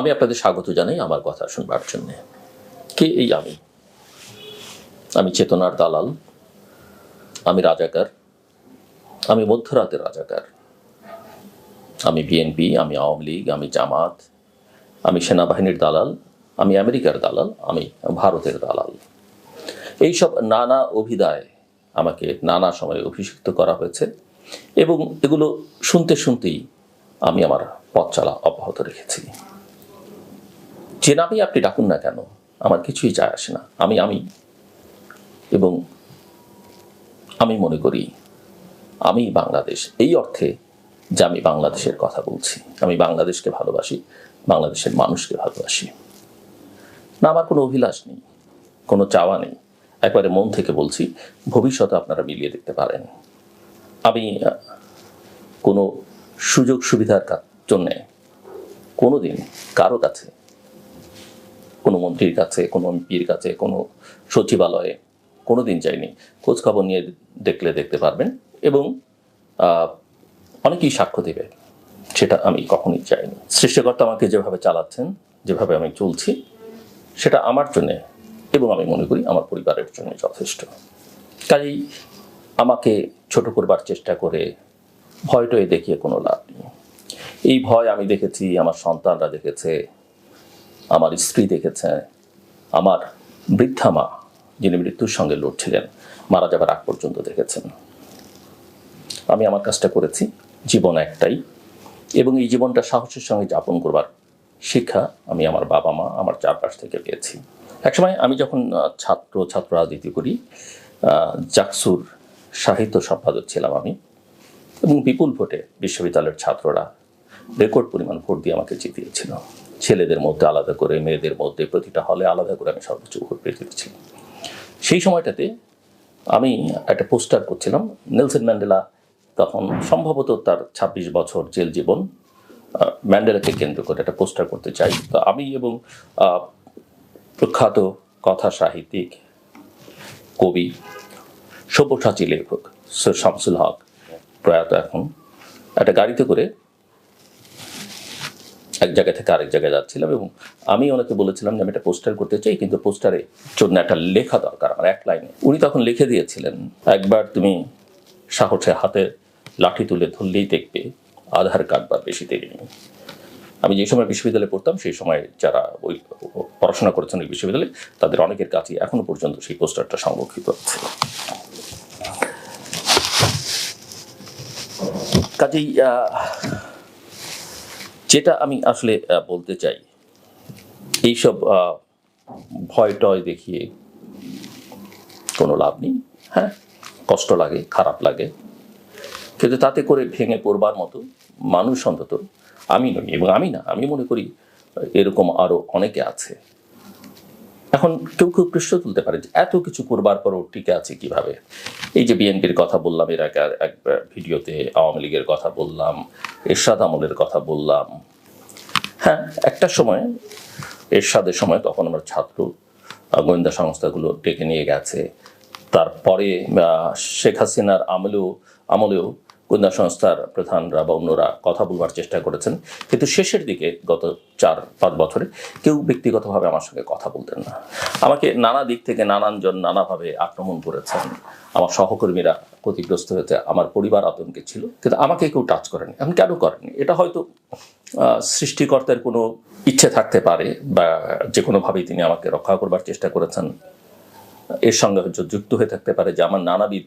আমি আপনাদের স্বাগত জানাই আমার কথা শুনবার জন্যে। কে এই আমি? আমি চেতনার দালাল, আমি রাজাকার, আমি মধ্যরাতের রাজাকার। আমি বিএনপি আমি আওয়ামী লীগ, আমি জামাত, আমি সেনাবাহিনীর দালাল, আমি আমেরিকার দালাল, আমি ভারতের দালাল। এইসব নানা অভিধায় আমাকে নানা সময়ে অভিষিক্ত করা হয়েছে এবং এগুলো শুনতে শুনতেই আমি আমার পথ চলা অব্যাহত রেখেছি। যে নামেই আপনি ডাকুন না কেন, আমার কিছুই যায় আসে না। আমি আমি। এবং আমি মনে করি, আমি বাংলাদেশ, এই অর্থে যে আমি বাংলাদেশের কথা বলছি। আমি বাংলাদেশকে ভালোবাসি, বাংলাদেশের মানুষকে ভালোবাসি। না, আমার কোনো অভিলাষ নেই, কোনো চাওয়া নেই। একবারে মন থেকে বলছি, ভবিষ্যতে আপনারা মিলিয়ে দেখতে পারেন। আমি কোনো সুযোগ সুবিধার জন্যে কোনো দিন কারও কাছে কোনো মন্ত্রীর কাছে, কোনো এমপির কাছে, কোনো সচিবালয়ে কোনো দিন যাইনি খোঁজখবর নিয়ে দেখলে দেখতে পারবেন এবং অনেকেই সাক্ষ্য দেবে। সেটা আমি কখনোই চাইনি। সৃষ্টিকর্তা আমাকে যেভাবে চালাচ্ছেন, যেভাবে আমি চলছি, সেটা আমার জন্যে এবং আমি মনে করি আমার পরিবারের জন্য যথেষ্ট। কাজেই আমাকে ছোট করবার চেষ্টা করে ভয়টয়ে দেখিয়ে কোনো লাভ নেই। এই ভয় আমি দেখেছি, আমার সন্তানরা দেখেছে আমার স্ত্রী দেখেছে, আমার বৃদ্ধা মা, যিনি মৃত্যুর সঙ্গে লড়ছিলেন, মারা যাবার আগ পর্যন্ত দেখেছেন। আমি আমার কাজটা করেছি, জীবন একটাই, এবং এই জীবনটা সাহসের সঙ্গে যাপন করবার শিক্ষা আমি আমার বাবা মা, আমার চারপাশ থেকে পেয়েছি। একসময় আমি যখন ছাত্র ছাত্র রাজনীতি করি জাকসুর সাহিত্য সম্পাদক ছিলাম আমি, এবং বিপুল ভোটে বিশ্ববিদ্যালয়ের ছাত্ররা রেকর্ড পরিমাণ ভোট দিয়ে আমাকে জিতিয়েছিল। ছেলেদের মধ্যে আলাদা করে, মেয়েদের মধ্যে প্রতিটা হলে আলাদা করে আমি সর্বোচ্চ ভোট পেয়ে জিতেছিলাম সেই সময়টাতে আমি একটা পোস্টার করছিলাম, নেলসন ম্যান্ডেলা তখন সম্ভবত তার ২৬ বছর জেল জীবন ম্যান্ডেলাকে কেন্দ্র করে একটা পোস্টার করতে চাই। তো আমি এবং প্রখ্যাত কথা সাহিত্যিক, কবি, সব্যসাচী লেখক সৈয়দ শামসুল হক প্রয়াত এখন, একটা গাড়িতে করে এক জায়গা থেকে আরেক জায়গায় যাচ্ছিলাম এবং আমি ওনাকে বলেছিলাম যে আমি একটা পোস্টার করতে চাই, কিন্তু পোস্টারে জন্য একটা লেখা দরকার আমার, এক লাইনে। উনি তখন লিখে দিয়েছিলেন, একবার তুমি সাহসে হাতে লাঠি তুলে ধরলেই দেখবে আধার কার্ড বা বেশি দেরি নেই। আমি যে সময় বিশ্ববিদ্যালয়ে পড়তাম, সেই সময় যারা ওই পড়াশোনা করেছেন ওই বিশ্ববিদ্যালয়ে, তাদের অনেকের কাছেই এখনও পর্যন্ত সেই পোস্টারটা সংরক্ষিত আছে। কাজেই যেটা আমি আসলে বলতে চাই, এইসব ভয় টয় দেখিয়ে কোনো লাভ নেই হ্যাঁ? কষ্ট লাগে, খারাপ লাগে। কিন্তু তাতে করে ভেঙে পড়বার মতো মানুষ অন্তত আমি নই এবং আমি না, আমি মনে করি এরকম আরও অনেকে আছে এখন কেউ কেউ প্রশ্ন তুলতে পারে যে এত কিছু করবার পরও টিকে আছে কীভাবে? এই যে বিএনপির কথা বললাম, এর আগে এক ভিডিওতে আওয়ামী লীগের কথা বললাম, এরশাদ আমলের কথা বললাম। হ্যাঁ একটা সময়, এরশাদের সময় তখন আমার ছাত্র গোয়েন্দা সংস্থাগুলো ডেকে নিয়ে গেছে। তারপরে শেখ হাসিনার আমলেও আমলেও গোয়েন্দা সংস্থার প্রধানরা বা অন্যরা কথা বলবার চেষ্টা করেছেন। কিন্তু শেষের দিকে গত চার, পাঁচ বছরে কেউ ব্যক্তিগতভাবে আমার সঙ্গে কথা বলতেন না। আমাকে নানা দিক থেকে নানানজন নানাভাবে আক্রমণ করেছেন। আমার সহকর্মীরা ক্ষতিগ্রস্ত হয়েছে, আমার পরিবার আতঙ্কে ছিল, কিন্তু আমাকে কেউ টাচ করেনি। আমি কেন করেনি? এটা হয়তো সৃষ্টিকর্তার কোনো ইচ্ছে থাকতে পারে বা যে কোনোভাবেই তিনি আমাকে রক্ষা করবার চেষ্টা করেছেন। এর সঙ্গে যুক্ত হয়ে থাকতে পারে যে আমার নানাবিধ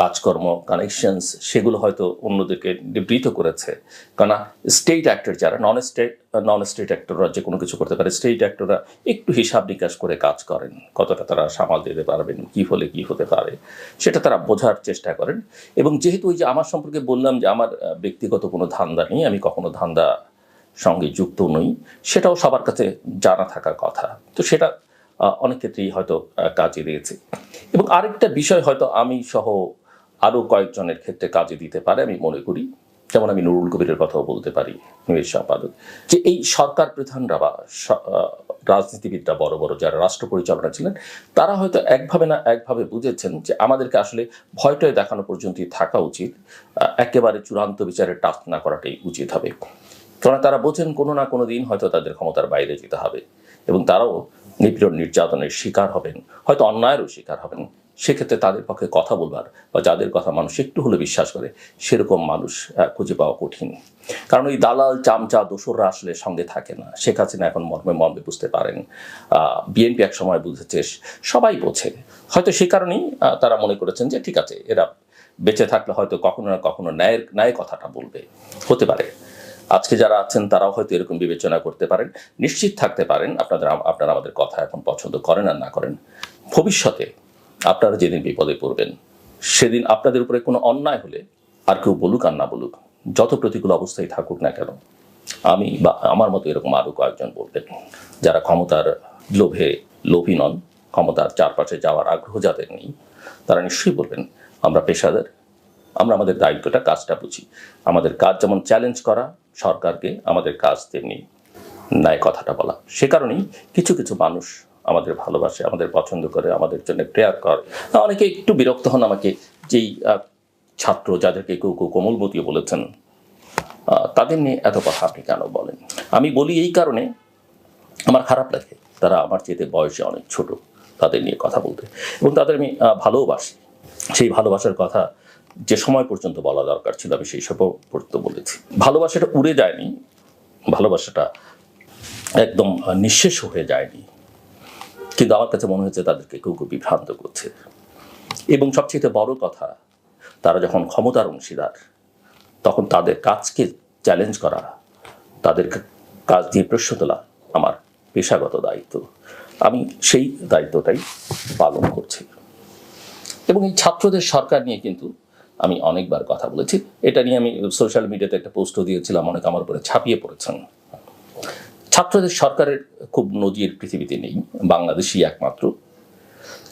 কাজকর্ম কানেকশনস সেগুলো হয়তো অন্যদেরকে নিবৃত করেছে। কেননা স্টেট অ্যাক্টর যারা নন স্টেট নন স্টেট অ্যাক্টররা যে কোনো কিছু করতে পারে স্টেট অ্যাক্টররা একটু হিসাব নিকাশ করে কাজ করেন। কতটা তারা সামাল দিতে পারবেন, কি হলে কি হতে পারে, সেটা তারা বোঝার চেষ্টা করেন। এবং যেহেতু ওই যে আমার সম্পর্কে বললাম যে আমার ব্যক্তিগত কোনো ধান্দা নেই, আমি কখনো ধান্দা সঙ্গে যুক্ত নই, সেটাও সবার কাছে জানা থাকার কথা। তো সেটা অনেক ক্ষেত্রেই হয়তো কাজে দিয়েছে। এবং আরেকটা বিষয় হয়তো আমি সহ আরও কয়েকজনের ক্ষেত্রে কাজে দিতে পারে, আমি মনে করি। যেমন আমি নুরুল কবিরের কথাও বলতে পারি নিবেশ সম্পাদক, যে এই সরকার প্রধানরা বা রাজনীতিবিদরা বড় বড় যারা রাষ্ট্র পরিচালনা ছিলেন, তারা হয়তো একভাবে না একভাবে বুঝেছেন যে আমাদেরকে আসলে ভয়টয় দেখানো পর্যন্তই থাকা উচিত। একেবারে চূড়ান্ত বিচারে টাচ না করাটাই উচিত হবে। কারণ তারা বোঝেন কোনো না কোনো দিন হয়তো তাদের ক্ষমতার বাইরে যেতে হবে। এবং তারাও নিপীড়ন নির্যাতনের শিকার হবেন, হয়তো অন্যায়েরও শিকার হবেন। সেক্ষেত্রে তাদের পক্ষে কথা বলবার বা যাদের কথা মানুষ একটু হলে বিশ্বাস করে, সেরকম মানুষ খুঁজে পাওয়া কঠিন। কারণ ওই দালাল, চামচা, দোসররা আসলে সঙ্গে থাকে না। শেখ হাসিনা এখন মর্মে মর্মে বুঝতে পারেন। বিএনপি এক সময় বুঝেছে, সবাই বোঝে। হয়তো সে কারণেই তারা মনে করেছেন যে ঠিক আছে, এরা বেঁচে থাকলে হয়তো কখনো না কখনো ন্যায়ের, ন্যায় কথাটা বলবে। হতে পারে। আজকে যারা আছেন, তারাও হয়তো এরকম বিবেচনা করতে পারেন, নিশ্চিত থাকতে পারেন আপনাদের আপনারা আমাদের কথা এখন পছন্দ করেন আর না করেন। ভবিষ্যতে আপনারা যেদিন বিপদে পড়বেন, সেদিন আপনাদের উপরে কোনো অন্যায় হলে আর কেউ বলুক আর না বলুক, যত প্রতিকূল অবস্থায় থাকুক না কেন, আমি বা আমার মতো এরকম আরও কয়েকজন বলবেন, যারা ক্ষমতার লোভে লোভী নন, ক্ষমতার চারপাশে যাওয়ার আগ্রহ যাদের নেই, তারা নিশ্চয়ই বলবেন, আমরা পেশাদার আমরা আমাদের দায়িত্বটা কাজটা বুঝি। আমাদের কাজ যেমন চ্যালেঞ্জ করা, সরকারকে আমাদের কাজ তেমনি ন্যায় কথাটা বলা। সে কারণেই কিছু কিছু মানুষ আমাদের ভালোবাসে, আমাদের পছন্দ করে, আমাদের জন্য প্রেয়ার করে। অনেকে একটু বিরক্ত হন আমাকে, যেই ছাত্র যাদেরকে কেউ কেউ কোমলমতি বলেছেন তাদের নিয়ে এত কথা আপনি কেন বলেন? আমি বলি এই কারণে আমার খারাপ লাগে। তারা আমার চেয়ে বয়সে অনেক ছোট, তাদের নিয়ে কথা বলতে। এবং তাদের আমি ভালোবাসি। সেই ভালোবাসার কথা যে সময় পর্যন্ত বলা দরকার ছিল, আমি সেই সময় পর্যন্ত বলেছি। ভালোবাসাটা উড়ে যায়নি, ভালোবাসাটা একদম নিঃশেষ হয়ে যায়নি। কিন্তু আমার কাছে মনে হয়েছে তাদেরকে কেউ কেউ বিভ্রান্ত করছে। এবং সবচেয়ে বড় কথা, তারা যখন ক্ষমতার অংশীদার, তখন তাদের কাজকে চ্যালেঞ্জ করা তাদের কাজ দিয়ে প্রশ্ন তোলা আমার পেশাগত দায়িত্ব। আমি সেই দায়িত্বটাই পালন করছি। এবং এই ছাত্রদের সরকার নিয়ে কিন্তু আমি অনেকবার কথা বলেছি। এটা নিয়ে আমি সোশ্যাল মিডিয়াতে একটা পোস্টও দিয়েছিলাম, অনেক আমার উপরে ছাপিয়ে পড়েছেন। ছাত্রদের সরকারের খুব নজির পৃথিবীতে নেই, বাংলাদেশই একমাত্র।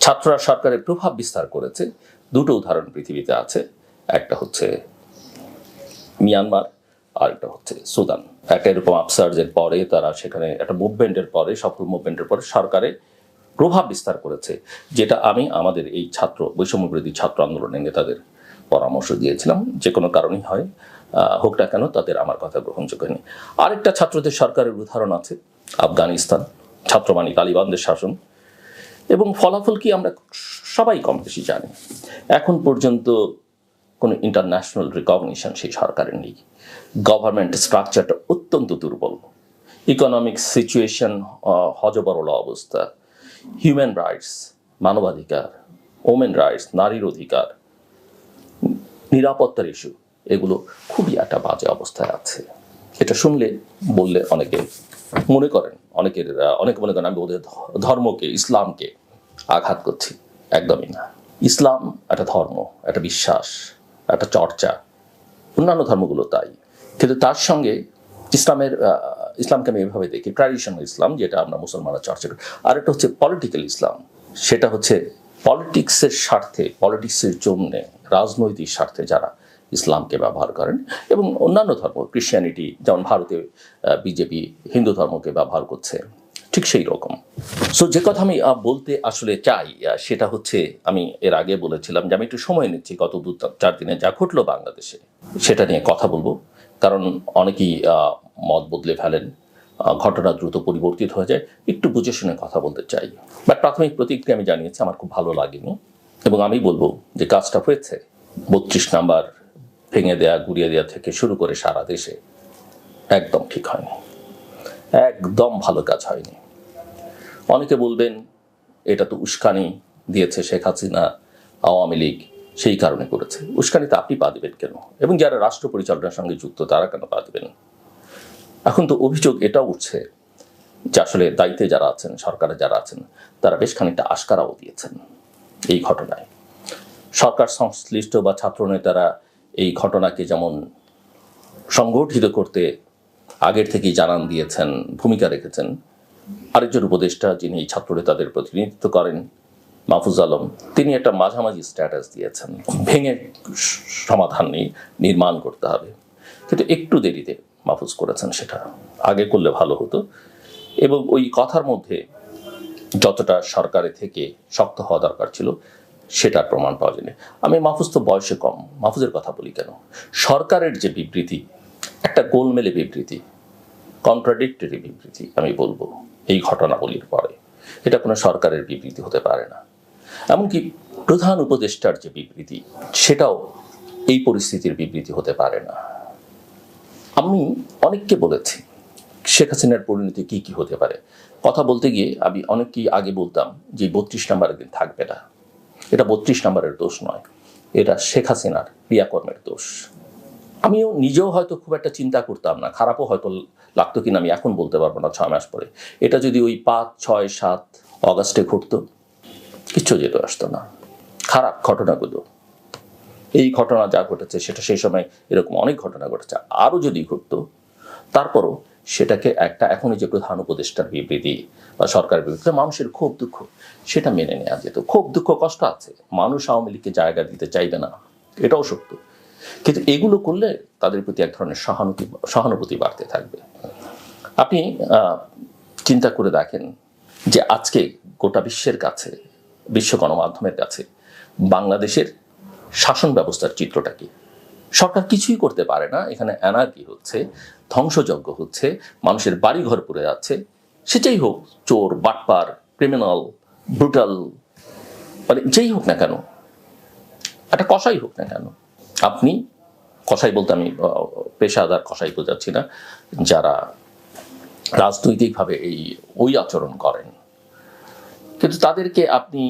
ছাত্ররা সরকারের প্রভাব বিস্তার করেছে, দুটো উদাহরণ পৃথিবীতে আছে। একটা হচ্ছে মিয়ানমার আর একটা হচ্ছে সুদান। একটা এরকম আপসার্জের পরে তারা সেখানে একটা মুভমেন্টের পরে, সফল মুভমেন্টের পরে সরকারে প্রভাব বিস্তার করেছে, যেটা আমি আমাদের এই ছাত্র বৈষম্য বিরোধী ছাত্র আন্দোলনের নেতাদের পরামর্শ দিয়েছিলাম, যে কোনো কারণেই হয় হোক না কেন তাদের আমার কথা গ্রহণযোগ্য হয়নি। আরেকটা ছাত্রদের সরকারের উদাহরণ আছে, আফগানিস্তান ছাত্রমানি তালিবানদের শাসন। এবং ফলাফল কি আমরা সবাই কম বেশি জানি। এখন পর্যন্ত কোনো ইন্টারন্যাশনাল রিকগনিশন সেই সরকারের নেই। গভর্নমেন্ট স্ট্রাকচারটা অত্যন্ত দুর্বল। ইকোনমিক সিচুয়েশন হজবরল অবস্থা। হিউম্যান রাইটস মানবাধিকার ওমেন রাইটস নারীর অধিকার। নিরাপত্তার ইস্যু এগুলো খুবই একটা বাজে অবস্থায় আছে। এটা শুনলে, বললে অনেকে মনে করেন, অনেকের, অনেকে মনে করেন, আমি ওদের ধর্মকে, ইসলামকে আঘাত করছি। একদমই না। ইসলাম একটা ধর্ম, একটা বিশ্বাস, একটা চর্চা। অন্যান্য ধর্মগুলো তাই। কিন্তু তার সঙ্গে ইসলামের ইসলামকে আমি এভাবে দেখি। ট্র্যাডিশনাল ইসলাম, যেটা আমরা মুসলমানরা চর্চা করি। আর একটা হচ্ছে পলিটিক্যাল ইসলাম। সেটা হচ্ছে পলিটিক্সের স্বার্থে, পলিটিক্সের জন্য, রাজনৈতিক স্বার্থে যারা ইসলামকে ব্যবহার করেন এবং অন্যান্য ধর্ম ক্রিশ্চিয়ানিটি যেমন ভারতে বিজেপি হিন্দু ধর্মকে ব্যবহার করছে, ঠিক সেই রকম। সো যে কথা আমি বলতে আসলে চাই সেটা হচ্ছে, আমি এর আগে বলেছিলাম যে আমি একটু সময় নিচ্ছি গত দু, চার দিনে যা ঘটলো বাংলাদেশে, সেটা নিয়ে কথা বলব। কারণ অনেকেই মত বদলে ফেলেন ঘটনা দ্রুত পরিবর্তিত হয়ে যায়। একটু বুঝে শুনে কথা বলতে চাই। বাট প্রাথমিক প্রতিক্রিয়া আমি জানিয়েছি, আমার খুব ভালো লাগেনি। এবং আমি বলব যে কাজটা হয়েছে। বত্রিশ নাম্বার ভেঙে দেয়া, গুড়িয়ে দেওয়া থেকে শুরু করে সারা দেশে একদম ঠিক হয়নি। একদম ভালো কাজ হয়নি। অনেকে বলবেন, এটা তো উস্কানি দিয়েছে শেখ হাসিনা, আওয়ামী লীগ, সেই কারণে করেছে। উস্কানিতে আপনি পা দেবেন কেন? এবং যারা রাষ্ট্র পরিচালনার সঙ্গে যুক্ত, তারা কেন পা দেবেন? এখন তো অভিযোগ এটা উঠছে যে আসলে দায়িত্বে যারা আছেন, সরকারে যারা আছেন, তারা বেশ খানিকটা আশকারাও দিয়েছেন এই ঘটনায়। সরকার সংশ্লিষ্ট বা ছাত্রনেতারা এই ঘটনাকে যেমন সংগঠিত করতে আগের থেকেই জানান দিয়েছেন, ভূমিকা রেখেছেন, আরেকজন উপদেষ্টা যিনি এই ছাত্রনেতাদের প্রতিনিধিত্ব করেন, মাহফুজ আলম, তিনি একটা মাঝামাঝি স্ট্যাটাস দিয়েছেন, ভেঙে সমাধান নির্মাণ করতে হবে। কিন্তু একটু দেরিতে মাহফুজ করেছেন সেটা আগে করলে ভালো হতো। এবং ওই কথার মধ্যে যতটা সরকারের থেকে শক্ত হওয়া দরকার ছিল, সেটার প্রমাণ পাওয়া যায়নি। আমি মাহফুজ তো বয়সে কম, মাহফুজের কথা বলি কেন? সরকারের যে বিবৃতি, একটা গোলমেলে বিবৃতি কন্ট্রাডিক্টরি বিবৃতি আমি বলব এই ঘটনাবলীর পরে। এটা কোনো সরকারের বিবৃতি হতে পারে না। এমনকি প্রধান উপদেষ্টার যে বিবৃতি, সেটাও এই পরিস্থিতির বিবৃতি হতে পারে না। আমি অনেককে বলেছি, শেখ হাসিনার পরিণতি কি কি হতে পারে? কথা বলতে গিয়ে আমি অনেককেই আগে বলতাম যে বত্রিশ নাম্বার দিন থাকবে না। এটা বত্রিশ নাম্বারের দোষ নয়, এটা শেখ হাসিনার ক্রিয়াকর্মের দোষ। আমিও নিজেও হয়তো খুব একটা চিন্তা করতাম না, খারাপও হয়তো লাগতো কিনা আমি এখন বলতে পারব না ছয় মাস পরে। এটা যদি ওই পাঁচ, ছয়, সাত অগাস্টে ঘটতো, কিচ্ছু যেত আসতো না। খারাপ ঘটনাগুলো। এই ঘটনা যা ঘটেছে, সেটা সেই সময় এরকম অনেক ঘটনা ঘটেছে। আরও যদি ঘটতো, তারপরও সেটাকে একটা এখনই যে প্রধান উপদেষ্টার বিবৃতি বা সরকারের বিবৃতি মানুষের ক্ষোভ দুঃখ, সেটা মেনে নেওয়া যেত। ক্ষোভ দুঃখ, কষ্ট আছে। মানুষ আওয়ামী লীগকে জায়গা দিতে চাইবে না, এটাও সত্য। কিন্তু এগুলো করলে তাদের প্রতি এক ধরনের সহানুভূতি সহানুভূতি বাড়তে থাকবে। আপনি চিন্তা করে দেখেন যে আজকে গোটা বিশ্বের কাছে, বিশ্ব গণমাধ্যমের কাছে, বাংলাদেশের শাসন ব্যবস্থার চিত্রটা কি? সরকার কিছুই করতে পারে না। এখানে অ্যানার্কি হচ্ছে, ধ্বংসযজ্ঞ হচ্ছে, মানুষের বাড়ি ঘর পড়ে যাচ্ছে। সেটাই হোক, চোর, বাটপার ক্রিমিনাল ব্রুটাল মানে যেই হোক না কেন, একটা কষাই হোক না কেন, আপনি কষাই বলতে আমি পেশাদার কষাই বোঝাচ্ছি না, যারা রাজনৈতিকভাবে এই ওই আচরণ করেন। কিন্তু তাদেরকে আপনি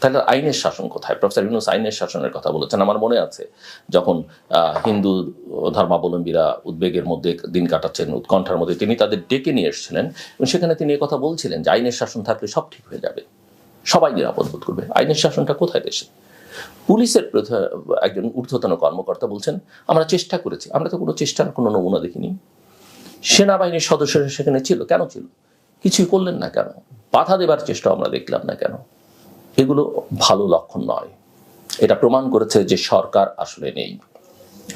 তাহলে আইনের শাসন কোথায়? প্রফেসর ইউনুস আইনের শাসনের কথা বলেছেন। আমার মনে আছে, যখন হিন্দু ধর্মাবলম্বীরা উদ্বেগের মধ্যে দিন কাটাচ্ছেন, উৎকণ্ঠার মধ্যে তিনি তাদের ডেকে নিয়ে এসেছিলেন এবং সেখানে তিনি কথা বলছিলেন যে আইনের শাসন থাকলে সব ঠিক হয়ে যাবে। সবাই নিরাপদ বোধ করবে। আইনের শাসনটা কোথায় দেশে? পুলিশের একজন ঊর্ধ্বতন কর্মকর্তা বলছেন, আমরা চেষ্টা করেছি। আমরা তো কোনো চেষ্টার কোনো নমুনা দেখিনি। সেনাবাহিনীর সদস্যরা সেখানে ছিল। কেন ছিল? কিছুই করলেন না কেন? বাধা দেবার চেষ্টা আমরা দেখলাম না কেন? এগুলো ভালো লক্ষণ নয়। এটা প্রমাণ করেছে যে সরকার আসলে নেই।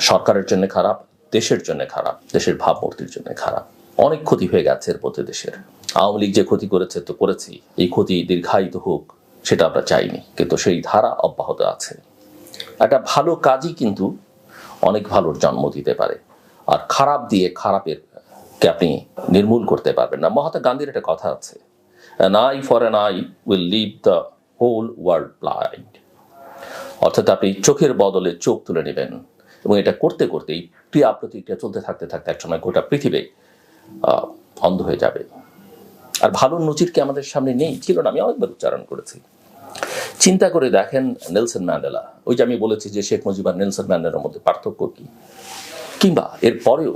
সরকারের জন্য খারাপ, দেশের জন্য খারাপ, দেশের ভাবমূর্তির জন্য খারাপ। অনেক ক্ষতি হয়ে গেছে এর মধ্যে দেশের। আওয়ামী লীগ যে ক্ষতি করেছে তো করেছি। এই ক্ষতি দীর্ঘায়িত হোক, সেটা আমরা চাইনি। কিন্তু সেই ধারা অব্যাহত আছে। একটা ভালো কাজই কিন্তু অনেক ভালোর জন্ম দিতে পারে। আর খারাপ দিয়ে খারাপের কে আপনি নির্মূল করতে পারবেন না। মহাত্মা গান্ধীর একটা কথা আছে eye for an eye will leave the whole world blind অর্থাৎ আপনি চোখের বদলে চোখ তুলে নেবেন এবং এটা করতে করতেই ক্রিয়া প্রতিক্রিয়া চলতে থাকতে থাকতে একসময় গোটা পৃথিবী অন্ধ হয়ে যাবে। আর ভালো নজির কি আমাদের সামনে নেই? ছিল না, আমি অনেকবার উচ্চারণ করেছি। চিন্তা করে দেখেন নেলসন ম্যান্ডেলা, ওই যে আমি বলেছি যে শেখ মুজিব আর নেলসন ম্যান্ডেলার মধ্যে পার্থক্য কি? কিংবা এর পরেও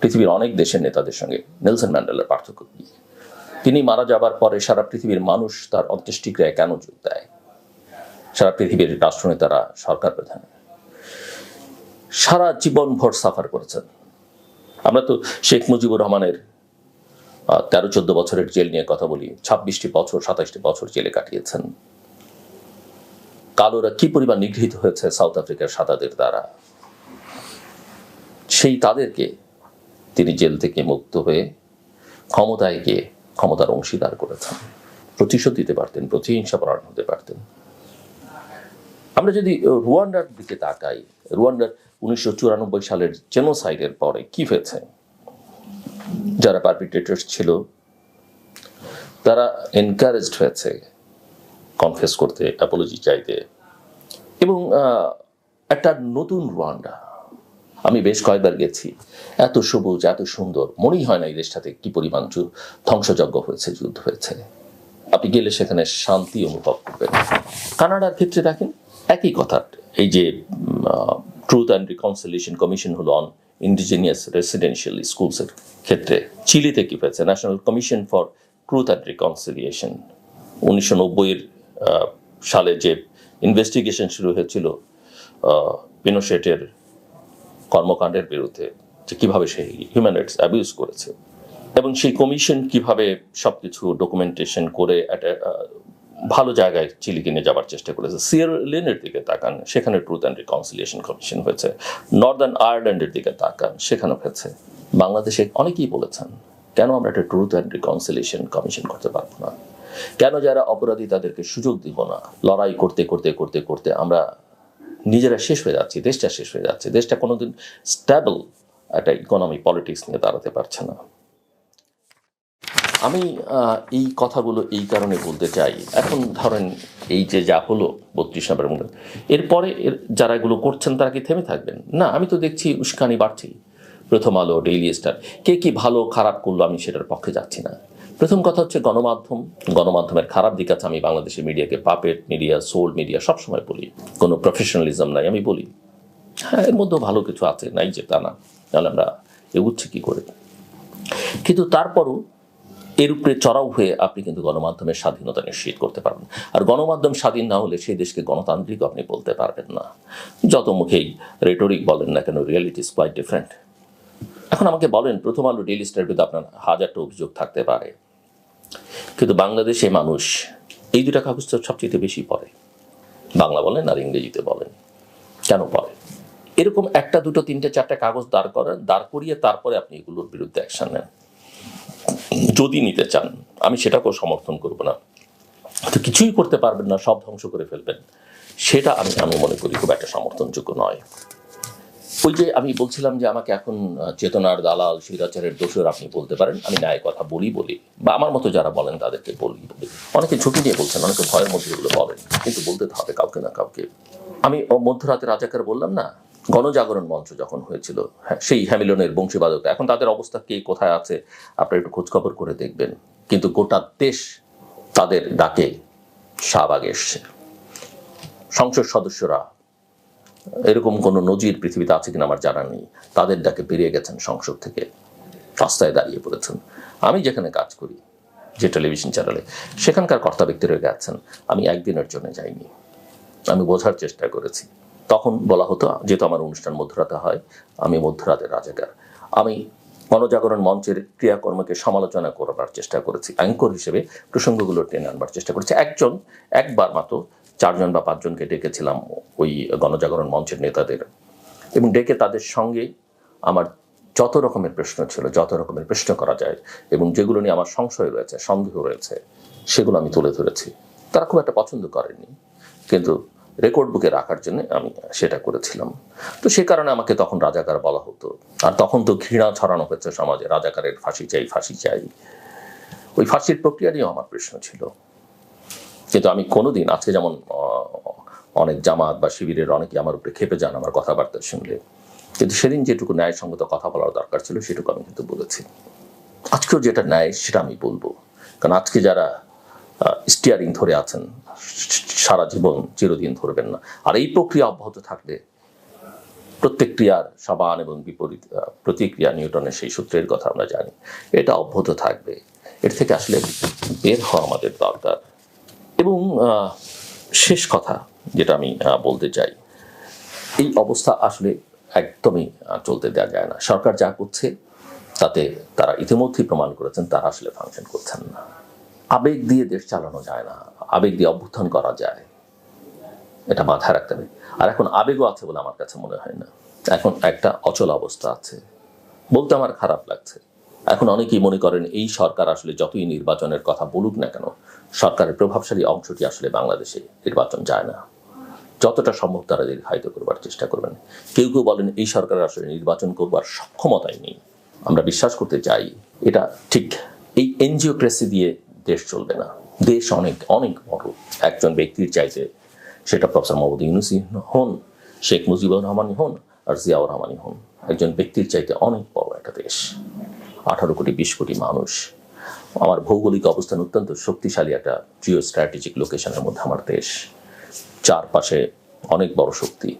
পৃথিবীর অনেক দেশের নেতাদের সঙ্গে নেলসন ম্যান্ডেলার পার্থক্য কি? তিনি মারা যাবার পরে সারা পৃথিবীর মানুষ তার অন্ত্যেষ্টিক্রিয়ায় কেন যোগ দেয়? সারা পৃথিবীর রাষ্ট্রনেতারা সরকার প্রধান। সারা জীবন ভর সাফার করেছেন। আমরা তো শেখ মুজিবুর রহমানের তেরো চোদ্দ বছরের জেল নিয়ে কথা বলি, ছাব্বিশটি বছর সাতাশটি বছর জেলে কাটিয়েছেন। কালোরা কি পরিমাণ নিগৃহীত হয়েছে সাউথ আফ্রিকার সাদাদের দ্বারা? সেই তাদেরকে তিনি জেল থেকে মুক্ত হয়ে ক্ষমতায় গিয়ে ক্ষমতার অংশীদার করেছেন। প্রতিশোধ দিতে পারতেন, প্রতিহিংসা পরায়ণ হতে পারতেন। আমরা যদি রুয়ান্ডার দিকে তাকাই, রুয়ান্ডার উনিশশো চুরানব্বই সালের জেনোসাইডের পরে কি হয়েছে? যারা পারপিটেটর্স ছিল, তারা এনকারেজড হয়েছে কনফেস করতে অ্যাপোলজি চাইতে। এবং একটা নতুন রুয়ান্ডা আমি বেশ কয়েকবার গেছি। এত সবুজ, এত সুন্দর। মনেই হয় না এই দেশটাতে কি পরিমাণ ধ্বংসযজ্ঞ হয়েছে, যুদ্ধ হয়েছে। আপনি গেলে সেখানে শান্তি অনুভব করবেন। কানাডার ক্ষেত্রে দেখেন, একই কথা। এই যে ট্রুথ অ্যান্ড রিকনসিলিয়েশন কমিশন হলো অন ইন্ডিজিনিয়াস রেসিডেন্সিয়াল স্কুলসের ক্ষেত্রে। চিলিতে কি হয়েছে? National commission for truth and reconciliation উনিশশো নব্বইয়ের সালে যে ইনভেস্টিগেশন শুরু হয়েছিল পিনোশেটের কর্মকাণ্ডের বিরুদ্ধে যে কীভাবে সে হিউম্যান রাইটস অ্যাবিউজ করেছে। এবং সেই কমিশন কীভাবে সব কিছু ডকুমেন্টেশন করে একটা ভালো জায়গায় চিলি কিনে যাবার চেষ্টা করেছে। সিয়ার লেনের দিকে তাকান, সেখানে ট্রুথ অ্যান্ড রিকনসিলিয়েশন কমিশন হয়েছে। নর্দার্ন আয়ারল্যান্ডের দিকে তাকান, সেখানে হয়েছে। বাংলাদেশে অনেকেই বলেছেন, কেন আমরা একটা ট্রুথ অ্যান্ড রিকনসিলিয়েশন কমিশন করতে পারব না? কেন যারা অপরাধী তাদেরকে সুযোগ দিব না? লড়াই করতে করতে করতে করতে আমরা নিজেরা শেষ হয়ে যাচ্ছি, দেশটা শেষ হয়ে যাচ্ছে। দেশটা কোনোদিন স্ট্যাবল একটা ইকোনমি পলিটিক্স নিয়ে দাঁড়াতে পারছে না। আমি এই কথাগুলো এই কারণে বলতে চাই। এখন ধরেন এই যে যা হলো বত্রিশ নম্বরের মধ্যে এরপরে এর যারা এগুলো করছেন তারা কি থেমে থাকবেন? না, আমি তো দেখছি উস্কানি বাড়ছেই। প্রথম আলো ডেইলি স্টার কে কি ভালো খারাপ করল আমি সেটার পক্ষে যাচ্ছি না। প্রথম কথা হচ্ছে গণমাধ্যম। গণমাধ্যমের খারাপ দিক আছে, আমি বাংলাদেশের মিডিয়াকে পাপেট মিডিয়া সোল মিডিয়া সবসময় বলি। কোনো প্রফেশনালিজম নাই, আমি বলি। হ্যাঁ এর মধ্যেও ভালো কিছু আছে, নাই যে তা না। তাহলে আমরা এগুচ্ছি কি করে? কিন্তু তারপরও এর উপরে চড়াও হয়ে আপনি কিন্তু গণমাধ্যমের স্বাধীনতা নিশ্চিত করতে পারবেন। আর গণমাধ্যম স্বাধীন না হলে সেই দেশকে গণতান্ত্রিক আপনি বলতে পারবেন না। যত মুখেই রেটরিক বলেন না কেন রিয়ালিটি ইজ কোয়াইট ডিফারেন্ট এখন আমাকে বলেন, প্রথম আলো ডেইলি স্টার বিরুদ্ধে আপনার হাজারটা অভিযোগ থাকতে পারে। কিন্তু বাংলাদেশে মানুষ এই দুটা কাগজ তো সবচেয়ে বেশি পড়ে। বাংলা বলেন আর ইংরেজিতে বলেন। কেন পড়ে? এরকম একটা, দুটো, তিনটে, চারটে কাগজ দাঁড় করেন, দাঁড় করিয়ে তারপরে আপনি এগুলোর বিরুদ্ধে অ্যাকশন নেন। যদি নিতে চান, আমি সেটাকেও সমর্থন করব না। তো কিছুই করতে পারবেন না, সব ধ্বংস করে ফেলবেন। সেটা আমি আমি মনে করি খুব একটা সমর্থনযোগ্য নয়। ওই যে আমি বলছিলাম যে আমাকে এখন চেতনার দালাল শিরাচারের দোষর আপনি বলতে পারেন, আমি ন্যায় কথা বলি বলি, বা আমার মতো যারা বলেন তাদেরকে বলি বলি। অনেকে ঝুঁকি নিয়ে বলছেন, অনেকে ভয়ের মধ্যে এগুলো বলেন, কিন্তু বলতে তো হবে কাউকে না কাউকে। আমি মধ্যরাতে রাজাকার বললাম না, গণজাগরণ মঞ্চ যখন হয়েছিল হ্যাঁ সেই হ্যামিলনের বংশীবাদক, এখন তাদের অবস্থা কে, কোথায় আছে, আপনারা একটু খোঁজখবর করে দেখবেন। কিন্তু গোটা দেশ তাদের ডাকে শাহবাগ এসছে। সংসদ সদস্যরা এরকম কোনো নজির পৃথিবীতে আছে কিনা আমার জানা নেই। তাদের ডাকে বেরিয়ে গেছেন সংসদ থেকে। রাস্তায় দাঁড়িয়ে পড়েছেন। আমি যেখানে কাজ করি, যে টেলিভিশন চ্যানেলে, সেখানকার কর্তা ব্যক্তিরা গেছেন। আমি একদিনের জন্য যাইনি। আমি বোঝার চেষ্টা করেছি। তখন বলা হতো, যেহেতু আমার অনুষ্ঠান মধ্যরাতে হয়, আমি মধ্যরাতের রাজাকার। আমি গণজাগরণ মঞ্চের ক্রিয়াকর্মকে সমালোচনা করবার চেষ্টা করেছি। অ্যাঙ্কর হিসেবে প্রসঙ্গগুলো টেনে আনবার চেষ্টা করেছি। একজন, একবার মাত্র চারজন বা পাঁচজনকে ডেকেছিলাম ওই গণজাগরণ মঞ্চের নেতাদের। এবং ডেকে তাদের সঙ্গে আমার যত রকমের প্রশ্ন ছিল, যত রকমের প্রশ্ন করা যায় এবং যেগুলো নিয়ে আমার সংশয় রয়েছে, সন্দেহ রয়েছে, সেগুলো আমি তুলে ধরেছি। তারা খুব একটা পছন্দ করেনি কিন্তু রেকর্ড বুকে রাখার জন্য আমি সেটা করেছিলাম। তো সে কারণে আমাকে তখন রাজাকার বলা হতো। আর তখন তো ঘৃণা ছড়ানো হয়েছে সমাজে, রাজাকারের ফাঁসি চাই ফাঁসি চাই। ওই ফাঁসির প্রক্রিয়া নিয়েও আমার প্রশ্ন ছিল। কিন্তু আমি কোনোদিন আজকে যেমন অনেক জামাত বা শিবিরের অনেকে আমার উপরে খেপে যান, আমার কথাবার্তা শুনলে। কিন্তু সেদিন যেটুকু ন্যায়সঙ্গত কথা বলার দরকার ছিল, সেটুকু আমি কিন্তু বলেছি। আজকেও যেটা ন্যায়, সেটা আমি বলব। কারণ আজকে যারা স্টিয়ারিং ধরে আছেন, সারা জীবন চিরদিন ধরবেন না। আর এই প্রক্রিয়া অব্যাহত থাকলে প্রত্যেক ক্রিয়ার এবং বিপরীত প্রতিক্রিয়া নিউটনের সেই সূত্রের কথা আমরা জানি। এটা অব্যাহত থাকবে। এর থেকে আসলে বের হওয়া আমাদের দরকার। এবং শেষ কথা যেটা আমি বলতে চাই, এই অবস্থা আসলে একদমই চলতে দেওয়া যায় না। সরকার যা করছে, তাতে তারা ইতিমধ্যেই প্রমাণ করেছেন, তারা আসলে ফাংশন করছেন না। আবেগ দিয়ে দেশ চালানো যায় না, আবেগ দিয়ে অভ্যুত্থান করা যায়। এটা মাথায় রাখতে হবে। আর এখন আবেগও আছে বলে আমার কাছে মনে হয় না। এখন একটা অচল অবস্থা আছে। বলতে আমার খারাপ লাগছে। এখন অনেকেই মনে করেন এই সরকার আসলে যতই নির্বাচনের কথা বলুক না কেন, সরকারের প্রভাবশালী অংশটি আসলে বাংলাদেশে নির্বাচন যায় না। যতটা সম্ভব তারা দীর্ঘায়িত করবার চেষ্টা করবেন। কেউ কেউ বলেন এই সরকার আসলে নির্বাচন করবার সক্ষমতাই নেই। আমরা বিশ্বাস করতে চাই, এটা ঠিক এই এনজিওক্রেসি দিয়ে দেশ চলবে না। দেশ অনেক অনেক বড়। একজন ব্যক্তির চাইতে সেটা প্রফেসর মোহাম্মদ ইউনুসি হন, শেখ মুজিবুর রহমানই হন আর জিয়াউর রহমানই হন। একজন ব্যক্তির চাইতে অনেক বড় একটা দেশ। আঠারো কোটি, বিশ কোটি মানুষ। আমার ভৌগোলিক অবস্থান অত্যন্ত শক্তিশালী একটা জিও স্ট্র্যাটেজিক লোকেশনের মধ্যে আমার দেশ। চারপাশে অনেক বড় শক্তি।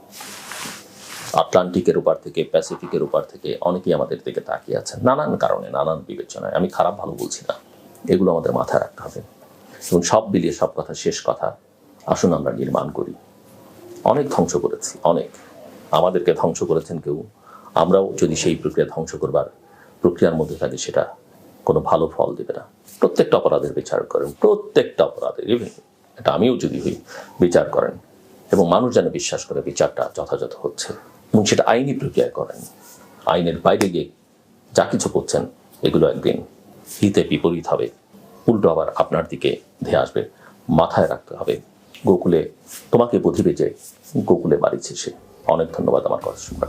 আটলান্টিকের উপার থেকে, প্যাসিফিকের উপার থেকে অনেকেই আমাদের দিকে তাকিয়ে আছেন। নানান কারণে, নানান বিবেচনায়। আমি খারাপ ভালো বলছি না। এগুলো আমাদের মাথায় রাখতে হবে। এবং সব মিলিয়ে সব কথা শেষ কথা। আসুন আমরা নির্মাণ করি। অনেক ধ্বংস করেছি, অনেক। আমাদেরকে ধ্বংস করেছেন কেউ। আমরাও যদি সেই প্রক্রিয়া ধ্বংস করবার প্রক্রিয়ার মধ্যে থাকি সেটা কোনো ভালো ফল দেবে না। প্রত্যেকটা অপরাধের বিচার করেন, প্রত্যেকটা অপরাধের ইভেন এটা আমিও যদি হই, বিচার করেন। এবং মানুষ যেন বিশ্বাস করে বিচারটা যথাযথ হচ্ছে এবং সেটা আইনি প্রক্রিয়া করেন। আইনের বাইরে গিয়ে যা কিছু করছেন, এগুলো একদিন হিতে বিপরীত হবে। উল্টো আবার আপনার দিকে ধেয়ে আসবে, মাথায় রাখতে হবে। গোকুলে তোমাকে বুঝিবে যে গোকুলে বাড়িছে সে অনেক ধন্যবাদ আমার কথা শুনবার